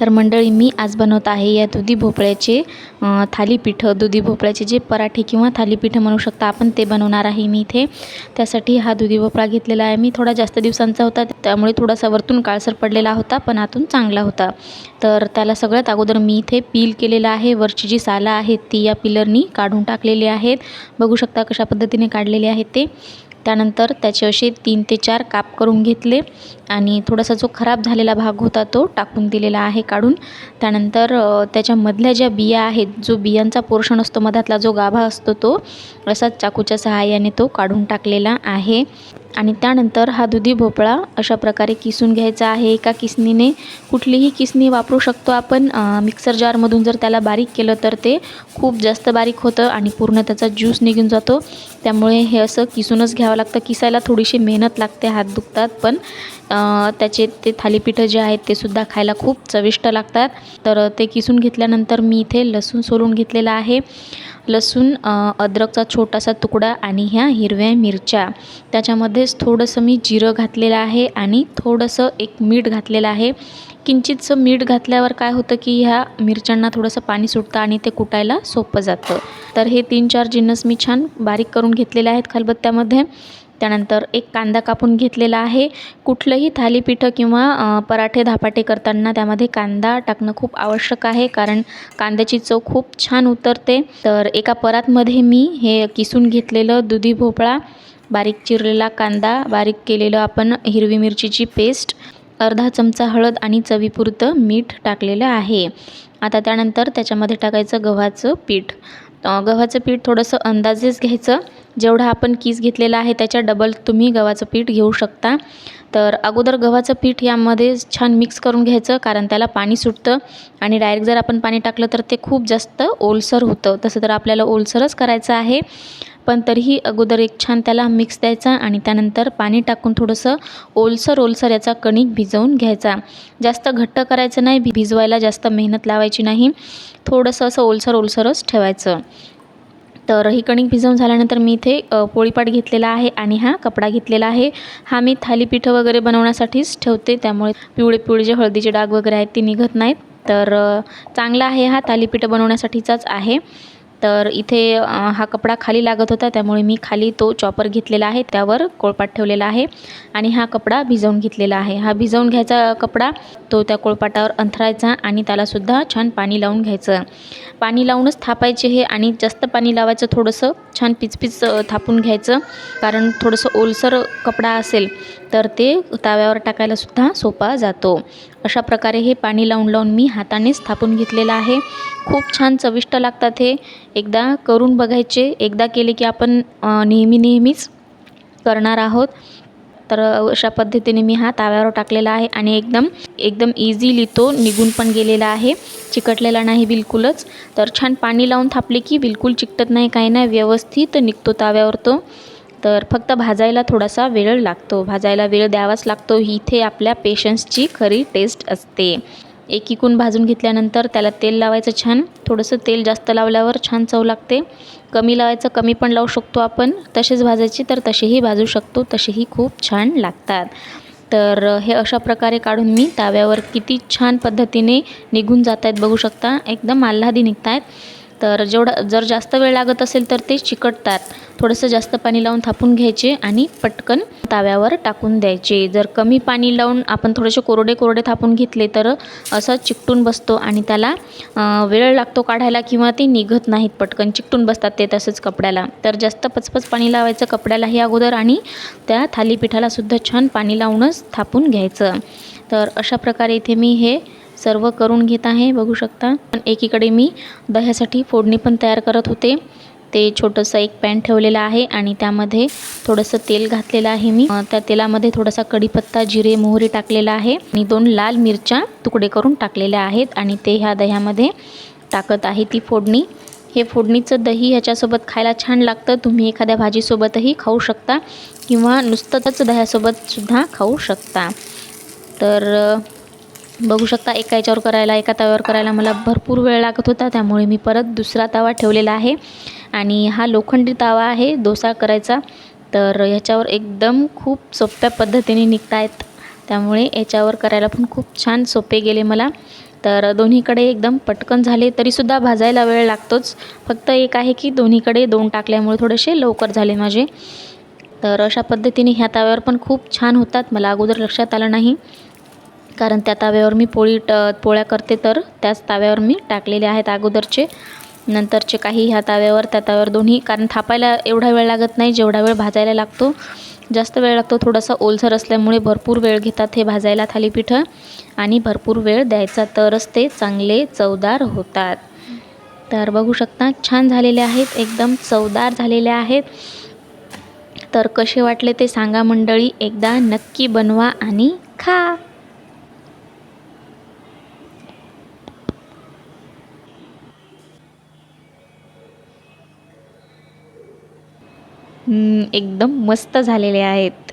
तर मंडळी मी आज बनवत आहे या दुधी भोपळ्याचे थालीपीठं. दुधी भोपळ्याचे जे पराठे किंवा थालीपीठं म्हणू शकता आपण ते बनवणार आहे मी इथे. त्यासाठी हा दुधी भोपळा घेतलेला आहे. मी थोडा जास्त दिवसांचा होता त्यामुळे थोडासा वरतून काळसर पडलेला होता पण आतून चांगला होता. तर त्याला सगळ्यात अगोदर मी इथे पील केलेलं आहे. वरची जी सालं आहेत ती या पिलरनी काढून टाकलेली आहेत. बघू शकता कशा पद्धतीने काढलेले आहेत ते. त्यानंतर त्याचे असे तीन ते चार काप करून घेतले आणि थोडासा जो खराब झालेला भाग होता तो टाकून दिलेला आहे काढून. त्यानंतर त्याच्यामधल्या ज्या बिया आहेत जो बियांचा पोर्शन असतो मधातला जो गाभा असतो तो असाच चाकूच्या सहाय्याने तो काढून टाकलेला आहे. आणि त्यानंतर हा दुधी भोपळा अशा प्रकारे किसून घ्यायचा आहे. एका किसणीने कुठलीही किसणी वापरू शकतो आपण. मिक्सर जारमधून जर त्याला बारीक केलं तर ते खूप जास्त बारीक होतं आणि पूर्ण त्याचा ज्यूस निघून जातो. त्यामुळे हे असं किसूनच घ्यावं लागतं. किसायला थोडीशी मेहनत लागते हात दुखतात पण त्याचे ते थालीपीठं जे आहेत ते सुद्धा खायला खूप चविष्ट लागतात. तर ते किसून घेतल्यानंतर मी इथे लसूण सोलून घेतलेला आहे. लसूण अद्रकचा छोटासा तुकडा आणि ह्या हिरव्या मिरच्या. त्याच्यामध्ये त्याच्यामध्येच थोडंसं मी जिरं घातलेलं आहे आणि थोडंसं एक मीठ घातलेलं आहे. किंचितसं मीठ घातल्यावर काय होतं की ह्या मिरच्यांना थोडंसं पाणी सुटतं आणि ते कुटायला सोपं जातं. तर हे तीन चार जिन्नस मी छान बारीक करून घेतलेले आहेत खलबत्त्यामध्ये. त्यानंतर एक कांदा कापून घेतलेला आहे. कुठलंही थालीपीठं किंवा पराठे धापाटे करताना त्यामध्ये कांदा टाकणं खूप आवश्यक आहे कारण कांद्याची चव खूप छान उतरते. तर एका परातमध्ये मी हे किसून घेतलेलं दुधी भोपळा बारीक चिरलेला कांदा बारीक केलेलं आपण हिरवी मिरचीची पेस्ट अर्धा चमचा हळद आणि चवीपुरतं मीठ टाकलेलं आहे. आता त्यानंतर त्याच्यामध्ये टाकायचं गव्हाचं पीठ. गव्हाचं पीठ थोडंसं अंदाजेच घ्यायचं. जेवढा आपण कीस घेतलेला आहे त्याच्या डबल तुम्ही गव्हाचं पीठ घेऊ शकता. तर अगोदर गव्हाचं पीठ यामध्ये छान मिक्स करून घ्यायचं कारण त्याला पाणी सुटतं आणि डायरेक्ट जर आपण पाणी टाकलं तर ते खूप जास्त ओलसर होतं. तसं तर आपल्याला ओलसरच करायचं आहे. पण तरीही अगोदर एक छान त्याला मिक्स द्यायचा आणि त्यानंतर पाणी टाकून थोडंसं ओलसर ओलसर याचा कणिक भिजवून घ्यायचा. जास्त घट्ट करायचं नाही भि भिजवायला जास्त मेहनत लावायची नाही. थोडंसं असं ओलसर ओलसरच ठेवायचं. तर ही कणिक भिजवून झाल्यानंतर मी इथे पोळीपाट घेतलेला आहे आणि हा कपडा घेतलेला आहे. हा मी थालीपीठं वगैरे बनवण्यासाठीच ठेवते. त्यामुळे पिवळे पिवळे जे हळदीचे डाग वगैरे आहेत ते निघत नाहीत. तर चांगला आहे हा थालीपीठं बनवण्यासाठीचाच आहे. तर इथे हा कपडा खाली लागत होता त्यामुळे मी खाली तो चॉपर घेतलेला आहे त्यावर कोळपाट ठेवलेला आहे आणि हा कपडा भिजवून घेतलेला आहे. हा भिजवून घ्यायचा कपडा तो त्या कोळपाटावर अंथरायचा आणि त्यालासुद्धा छान पाणी लावून घ्यायचं. पाणी लावूनच थापायचे हे आणि जास्त पाणी लावायचं थोडंसं छान पिचपिच थापून घ्यायचं. कारण थोडंसं ओलसर कपडा असेल तर ते तव्यावर टाकायलासुद्धा सोपा जातो. अशा प्रकारे हे पाणी लावून लावून मी हातानेच थापून घेतलेलं आहे. खूप छान चविष्ट लागतात हे. एकदा करून बघायचे. एकदा केले की आपण नेहमी नेहमीच करणार आहोत. तर अशा पद्धतीने मी हा तव्यावर टाकलेला आहे आणि एकदम एकदम इझिली तो निघून पण गेलेला आहे. चिकटलेला नाही बिलकुलच. तर छान पाणी लावून थापले की बिलकुल चिकटत नाही काही नाही. व्यवस्थित निघतो ताव्यावर तो. तर फक्त भाजायला थोडासा वेळ लागतो. भाजायला वेळ द्यावाच लागतो. ही इथे आपल्या पेशन्सची खरी टेस्ट असते. एकीकून भाजून घेतल्यानंतर त्याला तेल लावायचं छान. थोडंसं तेल जास्त लावल्यावर छान चव लागते. कमी लावायचं कमी पण लावू शकतो आपण. तसेच भाजायची तर तसेही भाजू शकतो. तसेही खूप छान लागतात. तर हे अशा प्रकारे काढून मी तव्यावर किती छान पद्धतीने निघून जात आहेत बघू शकता. एकदम आल्हादी निघत आहेत तर जेवढा जर जास्त वेळ लागत असेल तर ते चिकटतात. थोडंसं जास्त पाणी लावून थापून घ्यायचे आणि पटकन ताव्यावर टाकून द्यायचे. जर कमी पाणी लावून आपण थोडेसे कोरडे कोरडे थापून घेतले तर असं चिकटून बसतो आणि त्याला वेळ लागतो काढायला किंवा ते निघत नाहीत पटकन. चिकटून बसतात ते तसंच कपड्याला. तर जास्त पचपच पाणी लावायचं कपड्यालाही अगोदर आणि त्या थालीपीठालासुद्धा छान पाणी लावूनच थापून घ्यायचं. तर अशा प्रकारे इथे मी हे सर्व करून घेत आहे बघू शकता. पण एकीकडे मी दह्यासाठी फोडणी पण तयार करत होते. ते छोटंसं एक पॅन ठेवलेलं आहे आणि त्यामध्ये थोडंसं तेल घातलेलं आहे मी. त्या तेलामध्ये थोडासा कढीपत्ता जिरे मोहरी टाकलेला आहे. आणि दोन लाल मिरच्या तुकडे करून टाकलेल्या आहेत आणि ते ह्या दह्यामध्ये टाकत आहे ती फोडणी. हे फोडणीचं दही ह्याच्यासोबत खायला छान लागतं. तुम्ही एखाद्या भाजीसोबतही खाऊ शकता किंवा नुसतंच दह्यासोबतसुद्धा खाऊ शकता. तर बघू शकता एका याच्यावर करायला एका तव्यावर करायला मला भरपूर वेळ लागत होता त्यामुळे मी परत दुसरा तवा ठेवलेला आहे. आणि हा लोखंडी तवा आहे डोसा करायचा. तर ह्याच्यावर एकदम खूप सोप्या पद्धतीने निघत आहेत त्यामुळे याच्यावर करायला पण खूप छान सोपे गेले मला. तर दोन्हीकडे एकदम पटकन झाले तरीसुद्धा भाजायला वेळ लागतोच. फक्त एक आहे की दोन्हीकडे दोन टाकल्यामुळे थोडेसे लवकर झाले माझे. तर अशा पद्धतीने ह्या तव्यावर पण खूप छान होतात मला अगोदर लक्षात आलं नाही. कारण त्या तव्यावर मी पोळी ट पोळ्या करते तर त्याच तव्यावर मी टाकलेले आहेत अगोदरचे. नंतरचे काही ह्या तव्यावर त्या तव्यावर दोन्ही कारण थापायला एवढा वेळ लागत नाही जेवढा वेळ भाजायला लागतो. जास्त वेळ लागतो थोडासा ओलसर असल्यामुळे भरपूर वेळ घेतात हे भाजायला थालीपीठं. आणि भरपूर वेळ द्यायचा तरच ते चांगले चवदार होतात. तर बघू शकता छान झालेले आहेत एकदम चवदार झालेले आहेत. तर कसे वाटले ते सांगा मंडळी एकदा नक्की बनवा आणि खा. एकदम मस्त झालेले आहेत.